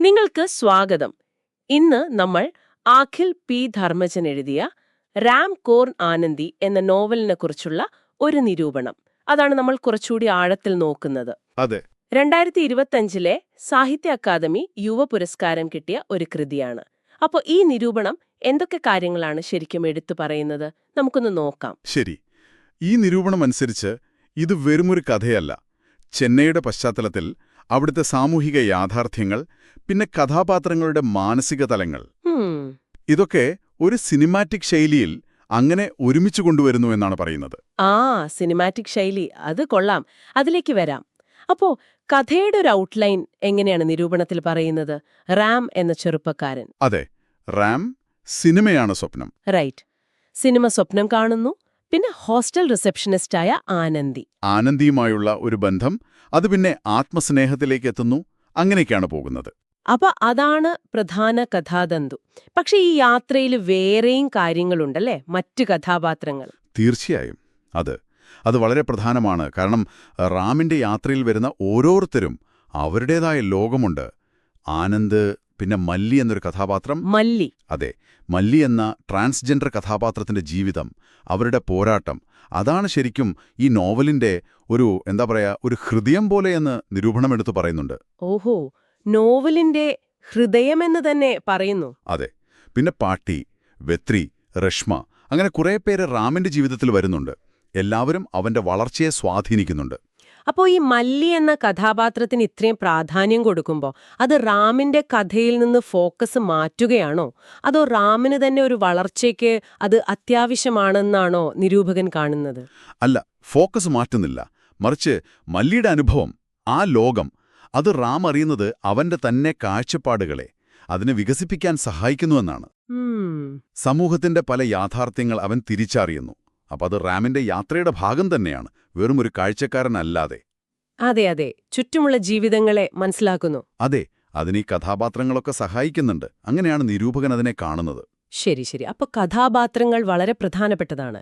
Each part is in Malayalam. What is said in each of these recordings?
നിങ്ങൾക്ക് സ്വാഗതം. ഇന്ന് നമ്മൾ ആഖിൽ പി. ധർമ്മജൻ എഴുതിയ റാം കോർൺ ആനന്ദി എന്ന നോവലിനെ കുറിച്ചുള്ള ഒരു നിരൂപണം. അതാണ് നമ്മൾ കുറച്ചുകൂടി ആഴത്തിൽ നോക്കുന്നത്. അതെ. രണ്ടായിരത്തി ഇരുപത്തഞ്ചിലെ സാഹിത്യ അക്കാദമി യുവ പുരസ്കാരം കിട്ടിയ ഒരു കൃതിയാണ്. അപ്പോൾ ഈ നിരൂപണം എന്തൊക്കെ കാര്യങ്ങളാണ് ശരിക്കും എടുത്തു പറയുന്നത്? നമുക്കൊന്ന് നോക്കാം. ശരി. ഈ നിരൂപണം അനുസരിച്ച് ഇത് വെറുമൊരു കഥയല്ല. ചെന്നൈയുടെ പശ്ചാത്തലത്തിൽ അവിടുത്തെ സാമൂഹിക യാഥാർത്ഥ്യങ്ങൾ പിന്നെ കഥാപാത്രങ്ങളുടെ മാനസിക തലങ്ങൾ. ഇതൊക്കെ ഒരു സിനിമാറ്റിക് ശൈലിയിൽ അങ്ങനെ ഒരുമിച്ച് കൊണ്ടുവരുന്നു എന്നാണ് പറയുന്നത്. ആ സിനിമാറ്റിക് ശൈലി. അത് കൊള്ളാം. അതിലേക്ക് വരാം. അപ്പോ കഥയുടെ ഒരു ഔട്ട്ലൈൻ എങ്ങനെയാണ് നിരൂപണത്തിൽ പറയുന്നത്? റാം എന്ന ചെറുപ്പക്കാരൻ. അതെ. റാം സിനിമയാണ് സ്വപ്നം. റൈറ്റ്. സിനിമ സ്വപ്നം കാണുന്നു. പിന്നെ ഹോസ്റ്റൽ റിസപ്ഷനിസ്റ്റായ ആനന്ദി. ആനന്ദിയുമായുള്ള ഒരു ബന്ധം അത് പിന്നെ ആത്മസ്നേഹത്തിലേക്ക് എത്തുന്നു. അങ്ങനെയൊക്കെയാണ് പോകുന്നത്. അപ്പൊ അതാണ് പ്രധാന കഥാതന്തു. പക്ഷെ ഈ യാത്രയിൽ വേറെയും കാര്യങ്ങളുണ്ടല്ലേ? മറ്റു കഥാപാത്രങ്ങൾ. തീർച്ചയായും. അത്. അത് വളരെ പ്രധാനമാണ്. കാരണം റാമിന്റെ യാത്രയിൽ വരുന്ന ഓരോരുത്തരും അവരുടേതായ ലോകമുണ്ട്. ആനന്ദ് പിന്നെ മല്ലി എന്നൊരു കഥാപാത്രം. മല്ലി. അതെ. മല്ലി എന്ന ട്രാൻസ്ജെൻഡർ കഥാപാത്രത്തിന്റെ ജീവിതം അവരുടെ പോരാട്ടം അതാണ് ശരിക്കും ഈ നോവലിന്റെ ഒരു എന്താ പറയാ ഒരു ഹൃദയം പോലെയെന്ന് നിരൂപണമെടുത്ത് പറയുന്നുണ്ട്. ഓഹോ. നോവലിന്റെ ഹൃദയമെന്ന് തന്നെ പറയുന്നു. അതെ. പിന്നെ പാട്ടി വെത്രി രശ്മ അങ്ങനെ കുറേ പേര് റാമിന്റെ ജീവിതത്തിൽ വരുന്നുണ്ട്. എല്ലാവരും അവന്റെ വളർച്ചയെ സ്വാധീനിക്കുന്നുണ്ട്. അപ്പോൾ ഈ മല്ലി എന്ന കഥാപാത്രത്തിന് ഇത്രയും പ്രാധാന്യം കൊടുക്കുമ്പോൾ അത് റാമിന്റെ കഥയിൽ നിന്ന് ഫോക്കസ് മാറ്റുകയാണോ? അതോ റാമിന് തന്നെ ഒരു വളർച്ചയ്ക്ക് അത് അത്യാവശ്യമാണെന്നാണോ നിരൂപകൻ കാണുന്നത്? അല്ല ഫോക്കസ് മാറ്റുന്നില്ല. മറിച്ച് മല്ലിയുടെ അനുഭവം ആ ലോകം അത് റാം അറിയുന്നത് അവന്റെ തന്നെ കാഴ്ചപ്പാടുകളെ അതിനെ വികസിപ്പിക്കാൻ സഹായിക്കുന്നുവെന്നാണ് സമൂഹത്തിന്റെ പല യാഥാർത്ഥ്യങ്ങൾ അവൻ തിരിച്ചറിയുന്നു. അപ്പൊ അത് റാമിന്റെ യാത്രയുടെ ഭാഗം തന്നെയാണ്. വെറും ഒരു കാഴ്ചക്കാരനല്ലാതെ. അതെ അതെ. ചുറ്റുമുള്ള ജീവിതങ്ങളെ മനസ്സിലാക്കുന്നു. അതെ അതിന് ഈ കഥാപാത്രങ്ങളൊക്കെ സഹായിക്കുന്നുണ്ട്. അങ്ങനെയാണ് നിരൂപകൻ അതിനെ കാണുന്നത്. ശരി ശരി. അപ്പൊ കഥാപാത്രങ്ങൾ വളരെ പ്രധാനപ്പെട്ടതാണ്.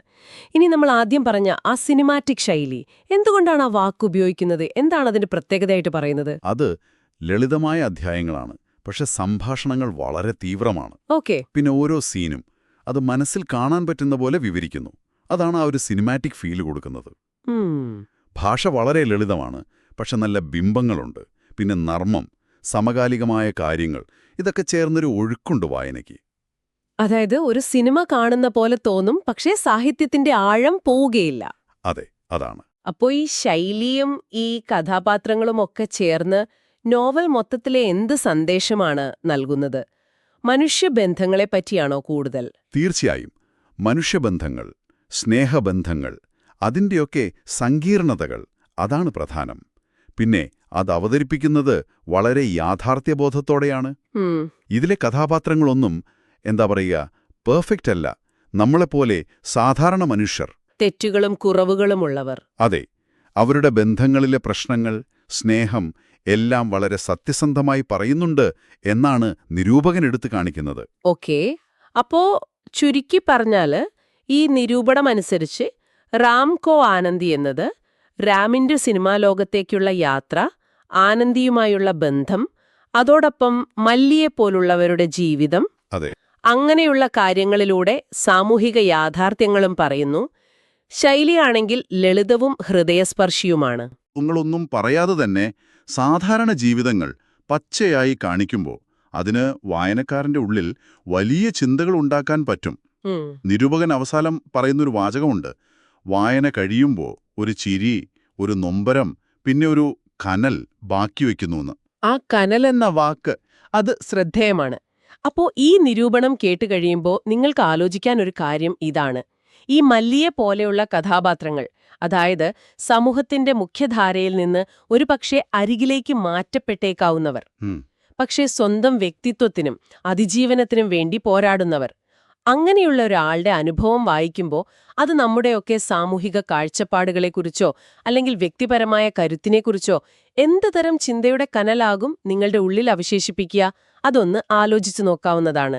ഇനി നമ്മൾ ആദ്യം പറഞ്ഞ ആ സിനിമാറ്റിക് ശൈലി എന്തുകൊണ്ടാണ് ആ വാക്ക് ഉപയോഗിക്കുന്നത്? എന്താണ് അതിന്റെ പ്രത്യേകതയായിട്ട് പറയുന്നത്? അത് ലളിതമായ അധ്യായങ്ങളാണ്. പക്ഷെ സംഭാഷണങ്ങൾ വളരെ തീവ്രമാണ്. ഓക്കെ. പിന്നെ ഓരോ സീനും അത് മനസ്സിൽ കാണാൻ പറ്റുന്ന പോലെ വിവരിക്കുന്നു. അതാണ് ആ ഒരു സിനിമാറ്റിക് ഫീൽ കൊടുക്കുന്നത്. ഭാഷ വളരെ ലളിതമാണ് പക്ഷെ നല്ല ബിംബങ്ങളുണ്ട് പിന്നെ നർമ്മം സമകാലികമായ കാര്യങ്ങൾ ഇതൊക്കെ ചേർന്നൊരു ഒഴുക്കുണ്ട് വായനയ്ക്ക്. അതായത് ഒരു സിനിമ കാണുന്ന പോലെ തോന്നും പക്ഷേ സാഹിത്യത്തിന്റെ ആഴം പോവുകയില്ല. അതെ അതാണ്. അപ്പോൾ ഈ ശൈലിയും ഈ കഥാപാത്രങ്ങളും ഒക്കെ ചേർന്ന് നോവൽ മൊത്തത്തിലെ എന്ത് സന്ദേശമാണ് നൽകുന്നത്? മനുഷ്യബന്ധങ്ങളെ പറ്റിയാണോ കൂടുതൽ? തീർച്ചയായും. മനുഷ്യബന്ധങ്ങൾ സ്നേഹബന്ധങ്ങൾ അതിന്റെയൊക്കെ സങ്കീർണതകൾ അതാണ് പ്രധാനം. പിന്നെ അത് അവതരിപ്പിക്കുന്നത് വളരെ യാഥാർത്ഥ്യബോധത്തോടെയാണ്. ഇതിലെ കഥാപാത്രങ്ങളൊന്നും എന്താ പറയുക പെർഫെക്റ്റ് അല്ല. നമ്മളെപ്പോലെ സാധാരണ മനുഷ്യർ. തെറ്റുകളും കുറവുകളുമുള്ളവർ. അതെ അവരുടെ ബന്ധങ്ങളിലെ പ്രശ്നങ്ങൾ സ്നേഹം എല്ലാം വളരെ സത്യസന്ധമായി പറയുന്നുണ്ട് എന്നാണ് നിരൂപകൻ എടുത്തു കാണിക്കുന്നത്. ഓക്കേ. അപ്പോ ചുരുക്കി പറഞ്ഞാൽ ഈ നിരൂപണമനുസരിച്ച് റാം കോ ആനന്ദി എന്നത് റാമിന്റെ സിനിമാ ലോകത്തേക്കുള്ള യാത്ര ആനന്ദിയുമായുള്ള ബന്ധം അതോടൊപ്പം മല്ലിയെ പോലുള്ളവരുടെ ജീവിതം അങ്ങനെയുള്ള കാര്യങ്ങളിലൂടെ സാമൂഹിക യാഥാർത്ഥ്യങ്ങളും പറയുന്നു. ശൈലിയാണെങ്കിൽ ലളിതവും ഹൃദയസ്പർശിയുമാണ്. നിങ്ങളൊന്നും പറയാതെ തന്നെ സാധാരണ ജീവിതങ്ങൾ പച്ചയായി കാണിക്കുമ്പോൾ അതിന് വായനക്കാരന്റെ ഉള്ളിൽ വലിയ ചിന്തകൾ ഉണ്ടാക്കാൻ പറ്റും. നിരൂപകൻ അവസാനം പറയുന്നൊരു വാചകമുണ്ട്. വായന കഴിയുമ്പോൾ ഒരു ചിരി ഒരു നൊമ്പരം പിന്നെ ഒരു കനൽ ബാക്കി വയ്ക്കുന്നുവെന്ന് ആ കനൽ എന്ന വാക്ക് അത് ശ്രദ്ധേയമാണ്. അപ്പോ ഈ നിരൂപണം കേട്ട് കഴിയുമ്പോൾ നിങ്ങൾക്ക് ആലോചിക്കാൻ ഒരു കാര്യം ഇതാണ്. ഈ മല്ലിയെ പോലെയുള്ള കഥാപാത്രങ്ങൾ അതായത് സമൂഹത്തിന്റെ മുഖ്യധാരയിൽ നിന്ന് ഒരുപക്ഷെ അരികിലേക്ക് മാറ്റപ്പെട്ടേക്കാവുന്നവർ. പക്ഷേ സ്വന്തം വ്യക്തിത്വത്തിനും അതിജീവനത്തിനും വേണ്ടി പോരാടുന്നവർ അങ്ങനെയുള്ള ഒരാളുടെ അനുഭവം വായിക്കുമ്പോൾ അത് നമ്മുടെയൊക്കെ സാമൂഹിക കാഴ്ചപ്പാടുകളെക്കുറിച്ചോ അല്ലെങ്കിൽ വ്യക്തിപരമായ കരുത്തിനെക്കുറിച്ചോ എന്ത് തരം ചിന്തയുടെ കനലാകും നിങ്ങളുടെ ഉള്ളിൽ അവശേഷിപ്പിക്കുക? അതൊന്ന് ആലോചിച്ചു നോക്കാവുന്നതാണ്.